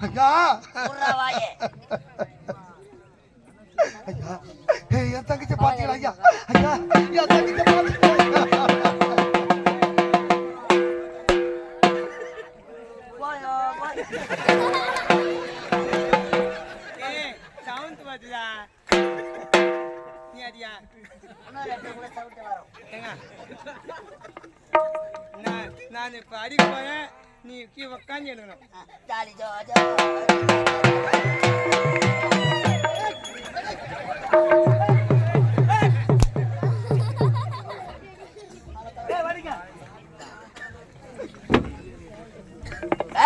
ஐயா ஐயா என் தங்கச்சி பாத்தீங்களா ஐயா? ஐயா என் தங்கச்சி பாத்தீங்களா நான் இப்ப அடிக்க போறேன். நீ கீ உக்காந்து எடுக்கணும் ஆ, ஜாலி ஜோ ஜோ.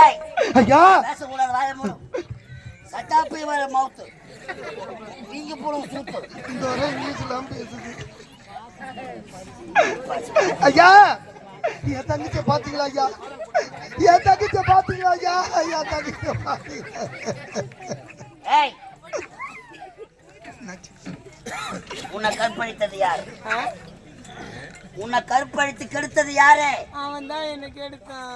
ஏய் ஐயா. பேசக்கூடாது வாய மூடு. சட்டாப்பி வர மவுத்து நீங்க போடும் சூப்பு. இந்த வரை இங்கிலீஷ்லாம் பேசுது. ஐயா என் தங்கச்சி பாத்தீங்களா ஐயா? என் தங்கச்சி பாத்தீங்களா ஐயா என் தங்கச்சி பாத்தீங்களா ஏய் உன்னை கற்பழித்தது யாரு? ஆ? உன்னை கற்பழித்து கெடுத்தது யாரு? அவன் தான் எனக்கு எடுத்தான்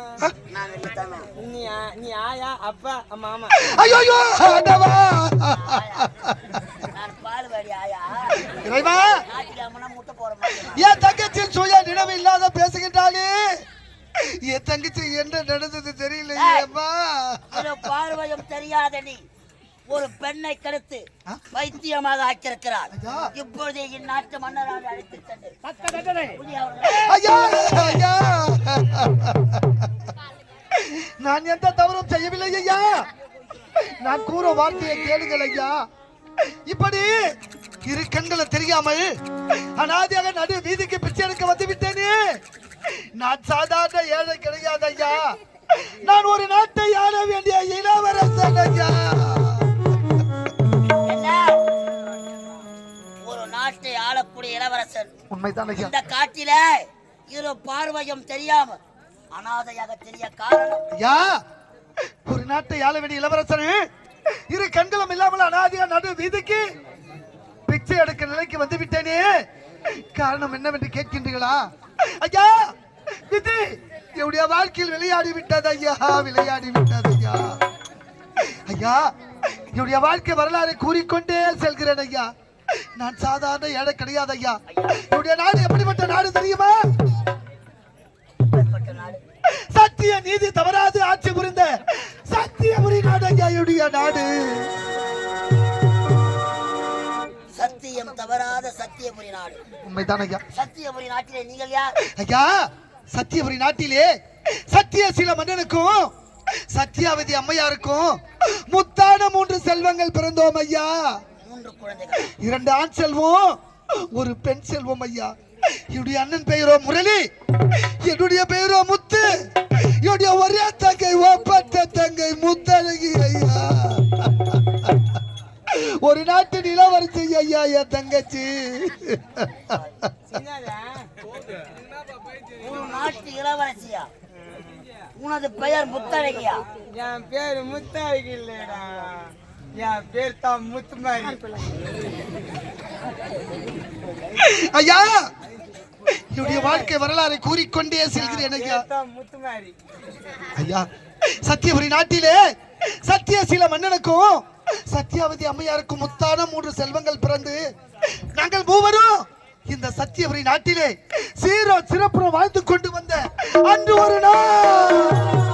நான் இல்லத்தானே நீ நீ ஆயா அப்பா மாமா. ஐயோ ஐயோ ஆண்டவா. நான் பால்வாடி ஆயா. இறைவா. முட்டை போட மாட்டேன் என் தங்கச்சி சுய நினைவு இல்லாத என் தங்கச்சி என்ன நடந்தது தெரியலையே அம்மா. ஒரு பார்வையும் தெரியாத நீ ஒரு பெண்ணை கெடுத்து? வைத்தியமாக ஆக்கியிருக்கிறார். இப்பொழுதே இந்நாட்டு மன்னராக அழைத்து நான் எந்த தவறும் செய்யவில்லை ஐயா. நான் கூற வார்த்தையை கேளுங்கள் ஐயா. இப்படி இரு கண்களை தெரியாமல் அனாதியாக நடு வீதிக்கு பிச்சை எடுக்க வந்து விட்டேனே நான் சாதாரண ஏழை கிடையாது ஐயா நான் ஒரு நாட்டை ஆள வேண்டிய இளவரசன் ஐயா. ஒரு நாட்டை ஆளக்கூடிய இளவரசன். உண்மைதான் ஐயா. இந்த காட்டில இரு பார்வையும் தெரியாம அனாதையாக தெரிய காரணம். ஐயா ஒரு நாட்டை ஆள வேண்டிய இளவரசன் இரு கண்களும் இல்லாமல் அனாதியா நடு வீதிக்கு பிச்சை எடுக்க நிலைக்கு வந்து விட்டேனே காரணம் என்னவென்று கேட்கின்றீர்களா? ஐயா வாழ்க்கையில் விளையாடி விட்டது ஐயா விளையாடி விட்டது ஐயா. ஐயா என்னுடைய வாழ்க்கை வரலாறை கூறிக்கொண்டே செல்கிறேன் ஐயா. நான் சாதாரண ஏழை கிடையாது ஐயா. என்னுடைய நாடு எப்படிப்பட்ட நாடு தெரியுமா? சத்திய நீதி தவறாது ஆட்சி புரிந்த சத்தியபுரி நாடு ஐயா என்னுடைய நாடு. சத்தியம் தவறாத சத்தியபுரி நாடு. உண்மைதான் ஐயா. சத்தியபுரி நாட்டிலே நீங்கள் யார்? ஐயா சத்தியபுரி நாட்டிலே சத்தியசீல மன்னனுக்கும் சத்தியாவதி அம்மையாருக்கும் முத்தான மூன்று செல்வங்கள் பிறந்தோம் ஐயா. இரண்டு ஆண் செல்வம் ஒரு பெண் செல்வம் ஐயா. என்னுடைய அண்ணன் பெயரோ முரளி என்னுடைய பெயரோ முத்து என்னுடைய ஒரே தங்கை ஒப்பற்ற தங்கை முத்தழகி ஐயா. ஒரு நாட்டு நிலவரசி ஐயா என் தங்கச்சி. நாட்டு இளவரசியா? உனது பெயர் முத்தழகியா? என் பேரு முத்தாய்க்கு இல்லடா. என் பேர் தான் முத்துமாரி. ஐயா! என்னுடைய வாழ்க்கை வரலாறை கூறிக்கொண்டே செல்கிறேன் ஐயா. முத்துமாரி. ஐயா சத்தியபுரி நாட்டிலே சத்தியசீல மன்னனுக்கும் சத்தியாவதி அம்மையாருக்கும் முத்தான மூன்று செல்வங்கள் பிறந்து நாங்கள் மூவரும் இந்த சத்தியபுரி நாட்டிலே சீரோ சிறப்புற வாழ்ந்து கொண்டு வந்த அன்று ஒரு நாள்.